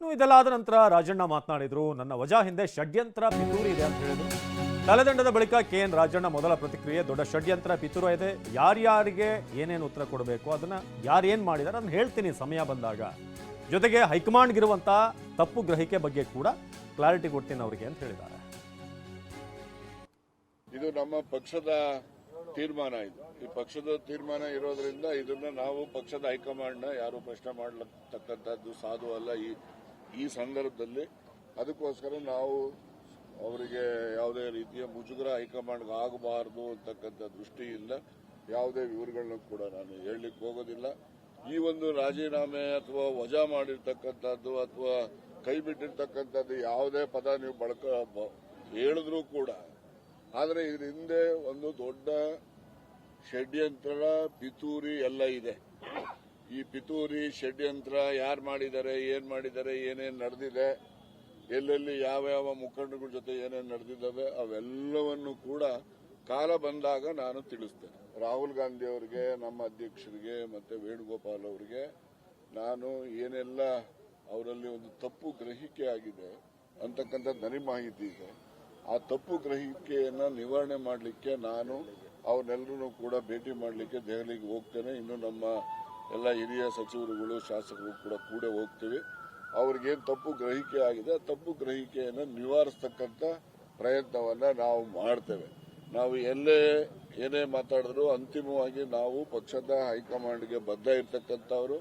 ಇನ್ನು ಇದೆಲ್ಲ ಆದ ನಂತರ ರಾಜಣ್ಣ ಮಾತನಾಡಿದ್ರು, ನನ್ನ ವಜಾ ಹಿಂದೆ ಷಡ್ಯಂತ್ರ ಪಿತೂರಿ ಇದೆ ಅಂತ ಹೇಳಿದ್ರು. ತಲೆದಂಡದ ಬಳಿಕ ಕೆ. ಎನ್. ರಾಜಣ್ಣ ಮೊದಲ ಪ್ರತಿಕ್ರಿಯೆ, ದೊಡ್ಡ ಷಡ್ಯಂತ್ರ ಪಿತೂರ ಇದೆ. ಯಾರ್ಯಾರಿಗೆ ಏನೇನು ಉತ್ತರ ಕೊಡಬೇಕು, ಅದನ್ನ ಯಾರೇನ್ ಮಾಡಿದಾರೆ ಅದನ್ನ ಹೇಳ್ತೀನಿ ಸಮಯ ಬಂದಾಗ. ಜೊತೆಗೆ ಹೈಕಮಾಂಡ್ಗಿರುವಂತ ತಪ್ಪು ಗ್ರಹಿಕೆ ಬಗ್ಗೆ ಕೂಡ ಕ್ಲಾರಿಟಿ ಕೊಡ್ತೀನಿ ಅವರಿಗೆ ಅಂತ ಹೇಳಿದ್ದಾರೆ. ಇದು ನಮ್ಮ ಪಕ್ಷದ ತೀರ್ಮಾನ ಇದು. ಈ ಪಕ್ಷದ ತೀರ್ಮಾನ ಇರೋದ್ರಿಂದ ಇದನ್ನ ನಾವು ಪಕ್ಷದ ಹೈಕಮಾಂಡ್ನ ಯಾರು ಪ್ರಶ್ನೆ ಮಾಡತಕ್ಕಂಥದ್ದು ಸಾಧು ಅಲ್ಲ ಈ ಈ ಸಂದರ್ಭದಲ್ಲಿ ಅದಕ್ಕೋಸ್ಕರ ನಾವು ಅವರಿಗೆ ಯಾವುದೇ ರೀತಿಯ ಮುಜುಗರ ಹೈಕಮಾಂಡ್ಗೆ ಆಗಬಾರದು ಅಂತಕ್ಕಂಥ ದೃಷ್ಟಿಯಿಂದ ಯಾವುದೇ ವಿವರಗಳನ್ನ ಕೂಡ ನಾನು ಹೇಳಲಿಕ್ಕೆ ಹೋಗೋದಿಲ್ಲ. ಈ ಒಂದು ರಾಜೀನಾಮೆ ಅಥವಾ ವಜಾ ಮಾಡಿರ್ತಕ್ಕಂಥದ್ದು ಅಥವಾ ಕೈ ಬಿಟ್ಟಿರ್ತಕ್ಕಂಥದ್ದು ಯಾವುದೇ ಪದ ನೀವು ಬಳಕ ಹೇಳಿದ್ರೂ ಕೂಡ, ಆದರೆ ಇದ್ರ ಹಿಂದೆ ಒಂದು ದೊಡ್ಡ ಷಡ್ಯಂತ್ರ ಪಿತೂರಿ ಎಲ್ಲ ಇದೆ. ಈ ಪಿತೂರಿ, ಷಡ್ಯಂತ್ರ ಯಾರು ಮಾಡಿದ್ದಾರೆ, ಏನು ಮಾಡಿದ್ದಾರೆ, ಏನೇನು ನಡೆದಿದೆ, ಎಲ್ಲೆಲ್ಲಿ ಯಾವ ಯಾವ ಮುಖಂಡಗಳ ಜೊತೆ ಏನೇನು ನಡೆದಿದ್ದಾವೆ, ಅವೆಲ್ಲವನ್ನು ಕೂಡ ಕಾಲ ಬಂದಾಗ ನಾನು ತಿಳಿಸ್ತೇನೆ. ರಾಹುಲ್ ಗಾಂಧಿ ಅವರಿಗೆ, ನಮ್ಮ ಅಧ್ಯಕ್ಷರಿಗೆ ಮತ್ತೆ ವೇಣುಗೋಪಾಲ್ ಅವರಿಗೆ ನಾನು ಏನೆಲ್ಲ ಅವರಲ್ಲಿ ಒಂದು ತಪ್ಪು ಗ್ರಹಿಕೆ ಆಗಿದೆ ಅಂತಕ್ಕಂಥ ನನಗೆ ಮಾಹಿತಿ ಇದೆ. ಆ ತಪ್ಪು ಗ್ರಹಿಕೆಯನ್ನು ನಿವಾರಣೆ ಮಾಡಲಿಕ್ಕೆ ನಾನು ಅವನ್ನೆಲ್ಲರೂ ಕೂಡ ಭೇಟಿ ಮಾಡಲಿಕ್ಕೆ ದೆಹಲಿಗೆ ಹೋಗ್ತೇನೆ. ಇನ್ನು ನಮ್ಮ ಎಲ್ಲ ಹಿರಿಯ ಸಚಿವರುಗಳು, ಶಾಸಕರು ಕೂಡ ಕೂಡ ಹೋಗ್ತೀವಿ. ಅವ್ರಿಗೇನು ತಪ್ಪು ಗ್ರಹಿಕೆ ಆಗಿದೆ ತಪ್ಪು ಗ್ರಹಿಕೆಯನ್ನು ನಿವಾರಿಸ್ತಕ್ಕಂಥ ಪ್ರಯತ್ನವನ್ನ ನಾವು ಮಾಡ್ತೇವೆ. ನಾವು ಎಲ್ಲೇ ಏನೇ ಮಾತಾಡಿದ್ರು ಅಂತಿಮವಾಗಿ ನಾವು ಪಕ್ಷದ ಹೈಕಮಾಂಡ್ಗೆ ಬದ್ಧ ಇರ್ತಕ್ಕಂಥವ್ರು.